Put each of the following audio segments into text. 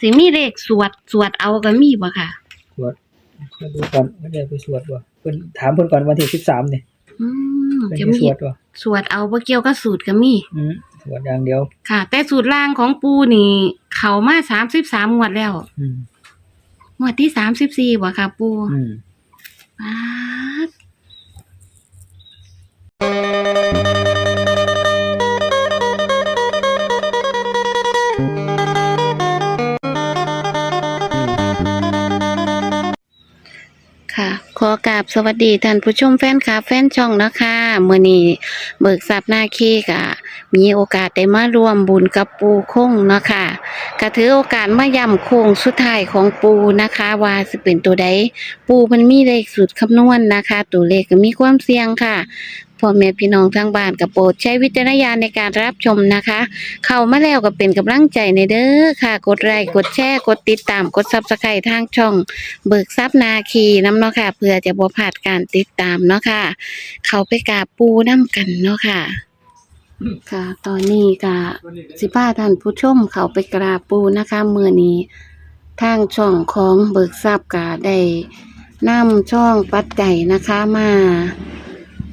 สิมีเลขสวดสวดเอาก็มีบ่ค่ะสวดมาดูก่อนว่าได้ไปสวดบ่เพิ่นถามเพิ่นก่อนวันที่สิบสามเนี่ยอืมเพิ่นจะจะมีสวดบ่สวดเอาบ่เกี่ยวกับสูตรก็มี อืมสวดอย่างเดียว ค่ะ แต่สูตรล่างของปูนี่ เขามา33งวดแล้วอืมงวดที่34บ่ค่ะ ปูอืมป๊าด กราบสวัสดีท่านผู้ชมแฟนคลับแฟนช่องนะคะมื้อนี้เบิกทรัพย์หน้าคีกะมีโอกาสได้มาร่วมบุญกับปูคงเนาะค่ะก็ถือโอกาสมาย่ำโค้งสุดท้ายของปูนะคะ ว่าสิเป็นตัวใดปูมันมีเลขสุดคำนวณนะคะ ตัวเลขก็มีความเสี่ยงค่ะ พ่อแม่พี่น้องทางบ้านกับโปรดใช้วิจารณญาณในการรับชมนะคะ เข้ามาแล้วก็เป็นกำลังใจในเด้อค่ะ กดไลค์กดแชร์กดติดตามกดซับสไครต์ทางช่อง เบิกทรัพย์นาคีน้ำเนาะค่ะ เพื่อจะบ่พลาดการติดตามเนาะค่ะ เขาไปกราบปูน้ำกันเนาะค่ะ ค่ะ ตอนนี้ก็สิพาท่านผู้ชมเขาไปกราบปูนะคะเมื่อนี้ ทางช่องของเบิกทรัพย์ก็ได้นำช่องปัดไก่นะคะมา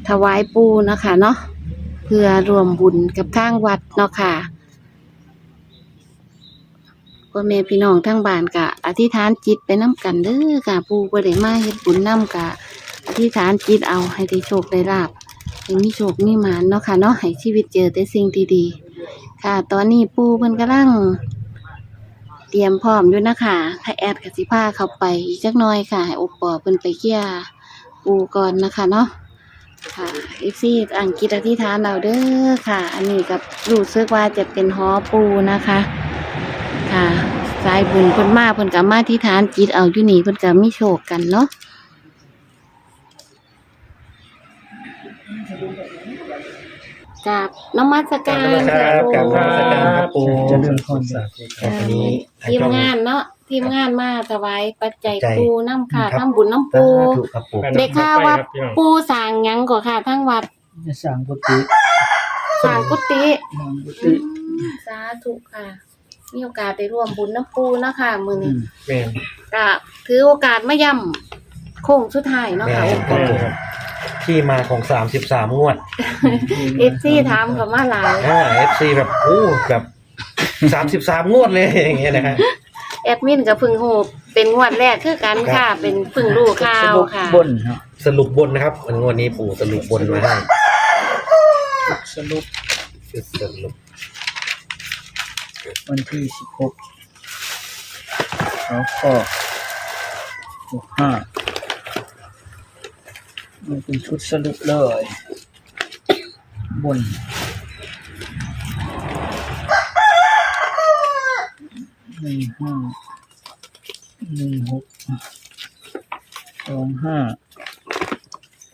ถวายปูนะคะเนาะเพื่อรวมบุญกับทางวัดเนาะค่ะพ่อแม่พี่น้องทั้งบ้านก็อธิษฐานจิตไปน้ำกันเด้อค่ะปูบ่ได้มาเฮ็ดบุญน้ำกะอธิษฐานจิตเอาให้ได้โชคได้ลาบให้มีโชคมีหมานเนาะค่ะเนาะให้ชีวิตเจอแต่สิ่งดีๆค่ะ ตอนนี้ปูเพิ่นกำลังเตรียมพร้อมอยู่นะคะถ้าแอดกับสิพาเข้าไปอีกจักหน่อยค่ะ ให้โอปอเพิ่นไปเคลียปูก่อนนะคะเนาะ ค่ะอีซี่อังกิตอธิษฐานเราเด้อค่ะ อันนี้กับรู้สึกว่าจะเป็นหอปูนะคะ ค่ะ สายบุญเพิ่นมาเพิ่นก็มาที่ฐานจิตเอาอยู่นี่เพิ่นก็มีโชคกันเนาะกับนมัสการค่ะปูกราบนมัสการครับปู่ จะเรื่องคนสาธุครับวันนี้ ทีมงานเนาะ ทีมงานมาถวายปัจจัยปัจจัยปูน้ำค่ะครับน้ำบุญน้ำสาปูธุครับปู่ได้ข่าวว่าปูสร้างหยังก่อค่ะทั้งวัดจะสั่งกุฏิสร้างกุฏิสั่งกุอืฏิมสาธุค่ะ มีโอกาสได้ร่วมบุญน้ำปูเนาะค่ะมื้ออืนี้มแม่นก็ถือโอกาสมาย่ำโค้งสุดท้ายเนาะแม่ค่ะนครับผมที่มาของสามสิบสามงวดเอฟซีถามเขามาหลายอ่าเอฟซีแบบโอ้แบบสามสิบสามงวดเลยอย่างเงี้ยนะฮะ แอดมินก็เพึ่งโหบเป็นงวดแรกคือกันค่ะ เป็นเพึ่งรู้ข่าสวรุปค่ะ บนเนาะสรุปบนนะครับวันงวดนี้ปู่สรุปบนมาให้สรุปคือสรุปวันที่สิบหกแล้วก็หกห้ามันเป็นชุดสรุปเลย บน หนึ่งห้าหนึ่งหกสองห้า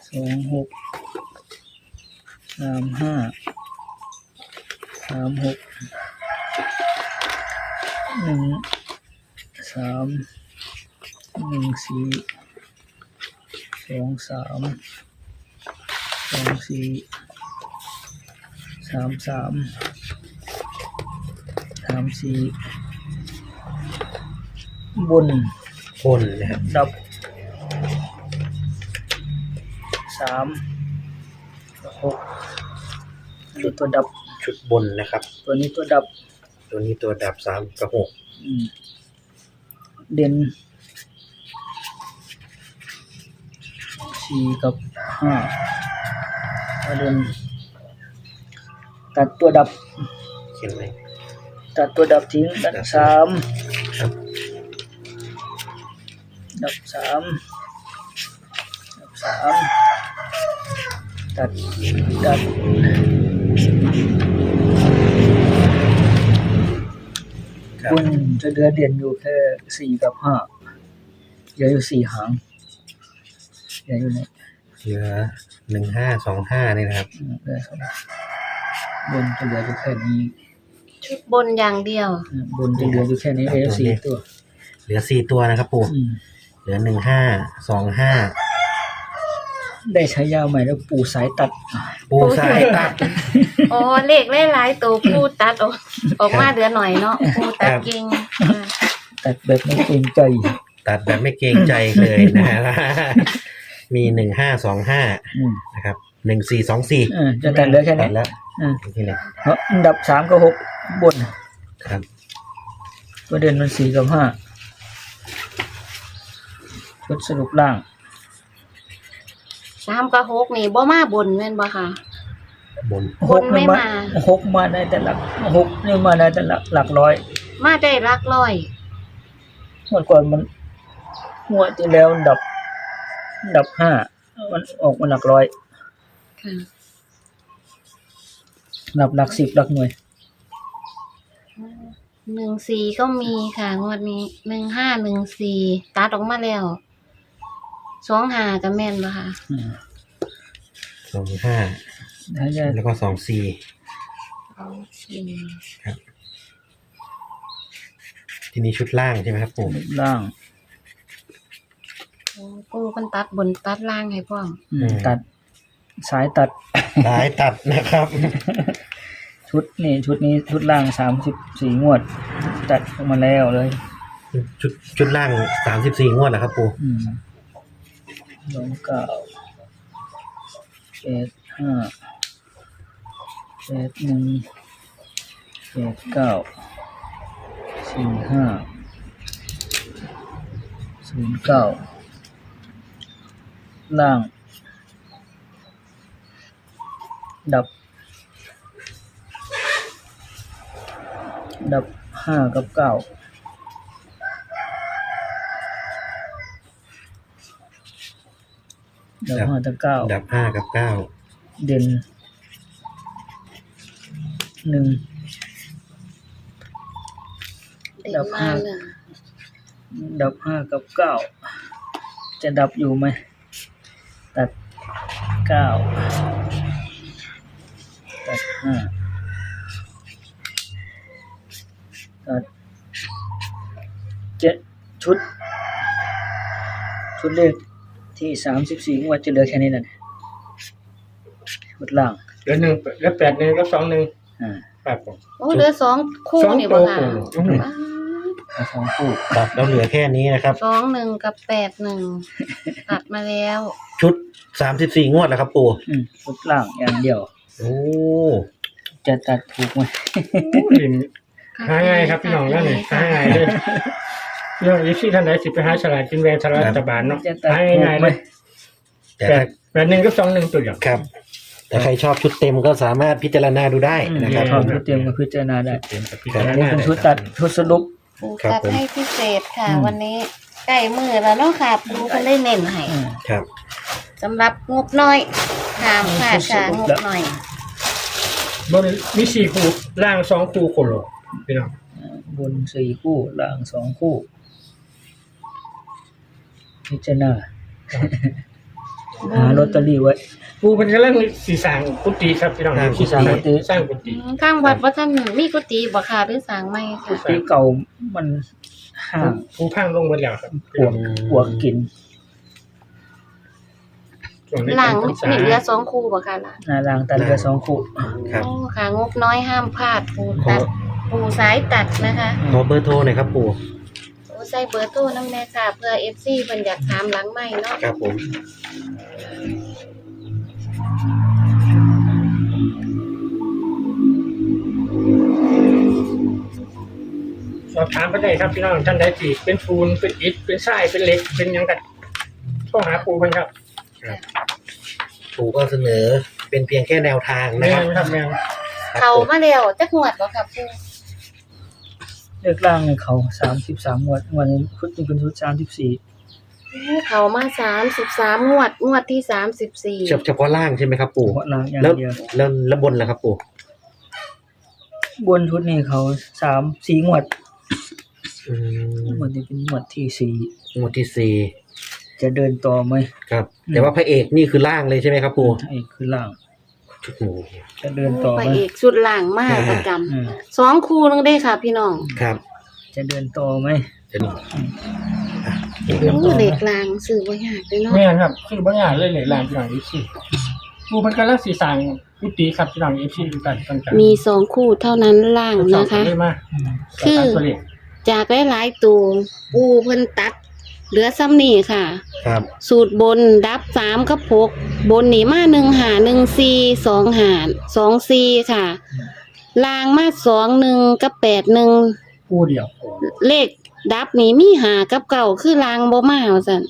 สองหกสามห้าสามหกหนึ่งสามหนึ่งสี่สองสามสองสี่สามสามสามสี่ บนบนนะครับดับสามหกคือตัวดับชุดบนนะครับ ตัวนี้ตัวดับ ตัวนี้ตัวดับสามกับหกอืมเด่นสี่กับห้าตัวเด่นตัดตัวดับเขียนไหมตัดตัวดับทิ้งดับสามครับ ดับสามดับสามตัดดับครับคุณจะเหลือเด่นอยู่แค่สี่กับห้าเหลืออยู่สี่หางเหลืออยู่ในเหลือหนึ่งห้าสองห้านี่นะครับอืมเหลือสองบนจะเหลืออยู่แค่นี้ชุดบนอย่างเดียวอืมบนจะเหลืออยู่แค่นี้เหลือสี่ตัว เหลือสี่ตัวนะครับปู่อืมเห ลือหนึ่งห้าสองห้าได้ใช้ยาใหม่แล้วปูสายตัด ปูสายตัด อ๋อเลขหลายๆตัวผู้ตัดออกออกมาเหลือหน่อยเนาะผู้ตัดครับเก่งค่ะตัดแบบไม่เกรงใจ ตัดแบบไม่เกรงใจเลยนะฮะมีหนึ่งห้าสองห้าอืม นะครับหนึ่งสี่สองสี่เออจะตัดเหลือแค่ตันี้ดแล้วอืมนี่เลยเพราะอันดับสามกับหกบนครับ ตัวเด่นมันสี่กับห้า ชุดสรุปล่างสามกับหกนี่บ่มาบนแม่นบ่ค่ะ บนหกไม่นี่มามาหกมาได้แต่หลักหกนี่มาได้แต่หลักหลักร้อย มาได้รักร้อยเมื่อก่อนมันงวดที่แล้วอันดับอันดับห้ามันออกมาหลักร้อยค่ะหลักหลักสิบหลักหน่วยหนึ่งสี่ก็มีค่ะ งวดนี้หนึ่งห้าหนึ่งสี่ตัดออกมาแล้ว สองหากับแม่นบ่ค่ะอืมสองห้าแล้วจะแล้วก็สองสี่สองสี่ทีนี้ชุดล่างใช่ไหมครับปู่ล่างโอ้ปูมันตัดบนตัดล่างให้พ่อมอืมตัด สายตัดสายตัดนะครับ ชุดนี่ชุดนี้ชุดล่างสามสิบสี่งวด ตัดออกมาแล้วเลย ชุดชุดล่างสามสิบสี่งวดแล้วครับปู่อืม สองเก้าเจ็ดห้าเจ็ดหนึ่งเจ็ดเก้าสี่ห้าศูนย์เก้าล่าง ดับ ดับห้ากับเก้า ดับห้ากับเก้าดับห้ากับเก้าเด่นหนึ่งเด็กดับมาห้าเลยดับห้ากับเก้าจะดับอยู่ไหมตัดเก้าตัดห้าตัดเจ็ดชุด ชุดเลข ที่สามสิบสี่งวดจะเหลือแค่นี้นั่นชุดล่างเหลือหนึ่งเหลือแปดหนึ่งแล้วสองหนึ่งอ่าครับผมโอ้เหลือสองคู่สองนี่บ่ค่ะตัวคู่อืมอ้าวเอาสองคู่ตัดแล้วเหลือแค่นี้นะครับ สองหนึ่งกับแปดหนึ่งตัดมาแล้ว ชุดสามสิบสี่งวดแล้วครับ ปู่อืมชุดล่างอย่างเดียว โอ้จะตัดถูกไหมลินหาง่ายครับพี่น้องแล้วนี่หาง่ายเลย พี่น้องอีซี่ท่านไหนสิไปหาฉลาดกินแบงฉลาดรัฐบาลเนาะจะตัด หาถูกง่ายๆไหมเลยแต่แปถ้าดแปดหนึ่งกับสองหนึ่งตัวเดียวครับแต่ใครชอบชุดเต็มก็สามารถพิจารณาดูได้อืมนะครับ ชอบชุดเตรียมก็พิจารณาได้เตรียมกับพี่ครับอันนี้เป็นชุดตัดชุดสรุป ปูครับตัดผม ให้พิเศษค่ะ อืม วันนี้ใกล้มือแล้วเนาะค่ะปูเพิ่นได้เน้นให้อืม ครับ สำหรับงบน้อยถามค่ะค่ะงบน้อย บนมีสี่คู่ล่างสองคู่โคโลพี่น้องบนสี่คู่ล่างสองคู่ พิจารณาหาลอตเตอรี่ไว้ ปูเป็นกำลังสีสร้างกุฏิครับพี่น้องสร้างกุฏิสร้างกุฏิ สร้างกุฏิอืมทางวัดว่าท่านมีกุฏิบ่ค่ะหรือสร้างใหม่ค่ะที่เก่ามันห่างปูพังลงหมดแล้วครับปวกปวกกินช่วงนี้หลังเป็นพรรษา นี่เหลือสองคู่บ่ค่ะล่ะหนาล่างตัดเหลือสองคู่ครับ โอ้ค่ะงบน้อยห้ามพลาดปูตัดปูสายตัดนะคะ ขอเบอร์โทรหน่อยครับปู่โอ้ ใส่เบอร์โทรน้ำแน่ค่ะ เพื่อ FC เพิ่นอยากถามหลังใหม่เนาะครับผม สอบถามไปได้ครับพี่น้องท่านใดที่เป็นปูนเป็นอิฐเป็นทรายเป็นเหล็กเป็นหยังกันก็หาปูเพิ่นครับปู่ก็เสนอเป็นเพียงแค่แนวทางนะแม่ครับ นครับแม่นครับเขาผมมาแล้วจักงวดบ่ค่ะปู เลือกล่างในเขาสามสิบสามงวดงวันนี้ชุดนี้เป็นชุดสามสิบสี่โอ้เขามา33งวดงวดที่34เฉพาะเฉพาะล่างใช่ไหมครับ ปู่หัวล่างอย่างแล้วเดียวแล้วแล้วบนล่ะครับปู่บนชุดนี้เขาสามสี่งวดอืมงวดนี้เป็นงวดที่สี่งวดที่สี่จะเดินต่อไหม ครับ แต่ว่าพระเอกนี่คือล่างเลยใช่ไหมครับปู่ไอ้คือล่าง โอ้โหจะเดินต่อพไหระมเอกสุดหลังมากประจำอืมสองคู่นึงได้ค่ะ พี่น้องครับจะเดินต่อไหมจะนี่เดินโอ้ต่อไหมเหล็กลางซื้อบ่ยากเลยเนาะแม่นครับ คือบางอย่างเลยเหล็กแรงพี่น้องอีซี่ปูเพิ่นกำลังสีสร้างกุฏิครับพี่น้องอีซี่ดูกันกันมีสองคู่เท่านั้นล่างนะคะ เลยมาอืมคือตัวเลขจากหลายๆตัวปูเพิ่นตัด เหลือซ้ำนี่ค่ะ ครับ สูตรบนดับสามกับหก บนนี่มาหนึ่งหาหนึ่งซีสองหาสองซีค่ะ ลางมาสองหนึ่งกับแปดหนึ่งคู่เดียว เลขดับนี่มีหากับเก่าคือลางบ่มาว่าซั่น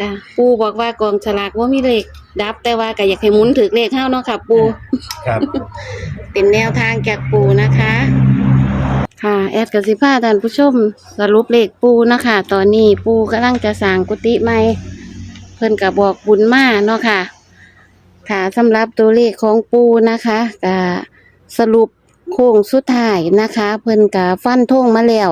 จ้ะปูบอกว่ากองฉลากว่ามีเลขดับแต่ว่าก็อยากให้หมุนถึกเลขเฮาเนาะค่ะ ปู ครับ เป็นแนวทางจากปูนะคะ ค่ะ แอดกับสิพาท่านผู้ชมสรุปเลขปูนะคะ ตอนนี้ปูกำลังจะสร้างกุฏิใหม่ เพิ่นกับบอกบุญมาเนาะค่ะค่ะสำหรับตัวเลขของปูนะคะก็สรุปโค้งสุดท้ายนะคะ เพิ่นกับฟันธงมาแล้ว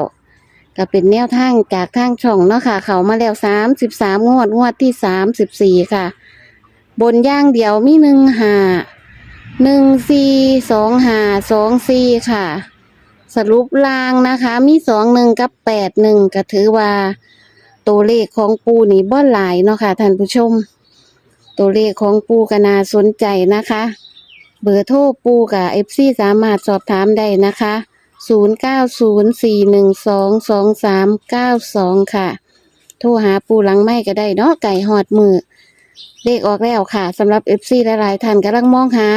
ก็เป็นแนวทางจากทางช่องเนาะค่ะ เขามาแล้วสามสิบสามงวดงวดที่สามสิบสี่ค่ะ บนย่างเดียวมีหนึ่งหาหนึ่งสี่สองหาสองสี่ค่ะ สรุปลางนะคะ มีสองหนึ่งกับแปดหนึ่งก็ถือว่า ตัวเลขของปูนี่บ่หลายเนาะค่ะท่านผู้ชม ตัวเลขของปูก็น่าสนใจนะคะ เบอร์โทรปูกับเอฟซีสามารถสอบถามได้นะคะ 0904122392 ค่ะ โทรหาปูหลังไม่ก็ได้เนาะไก่หอดมือเลขออกแล้วค่ะสำหรับเอฟซีหลายๆท่านกำลังมองหา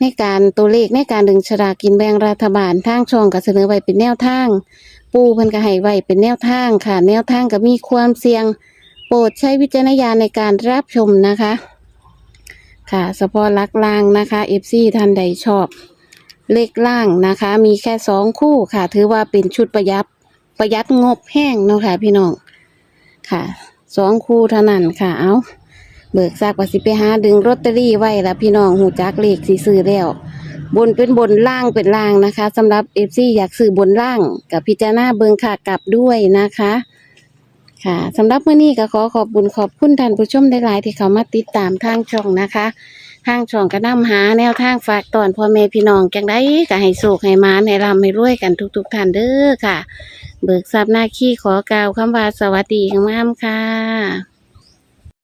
ในการตัวเลขในการดึงฉลากกินแบ่งรัฐบาลทางช่องก็เสนอไว้เป็นแนวทาง ปูเพิ่นก็ให้ไว้เป็นแนวทางค่ะ แนวทางก็มีความเสี่ยง โปรดใช้วิจารณญาณในการรับชมนะคะ ค่ะเฉพาะลักล่างนะคะ FC ท่านใดชอบ เลขล่างนะคะ มีแค่สองคู่ค่ะ ถือว่าเป็นชุดประหยัดประหยัดงบแห้งเนาะค่ะพี่น้องค่ะสองคู่เท่านั้นค่ะเอาเบิกซากว่าสิไปหาดึงลอตเตอรี่ไว้ละพี่น้องหูจักเลขสีซื้อแล้ว บนเป็นบนล่างเป็นล่างนะคะสำหรับเอฟซีอยากซื้อบนล่างกับพิจารณาเบิงค่ะกลับด้วยนะคะ ค่ะสำหรับเมื้อนี้ก็ขอขอบบุญขอบคุณท่านผู้ชมหลายๆที่เขามาติดตามทางช่องนะคะทางช่องก็นำหาแนวทางฝากตอนพ่อแม่พี่น้องจังได้ก็ให้โศกให้มานให้รำให้รวยกันทุก ๆท่านเด้อค่ะ เบิกทรัพย์หน้าขี้ขอกล่าวคำว่าสวัสดีงามค่ะ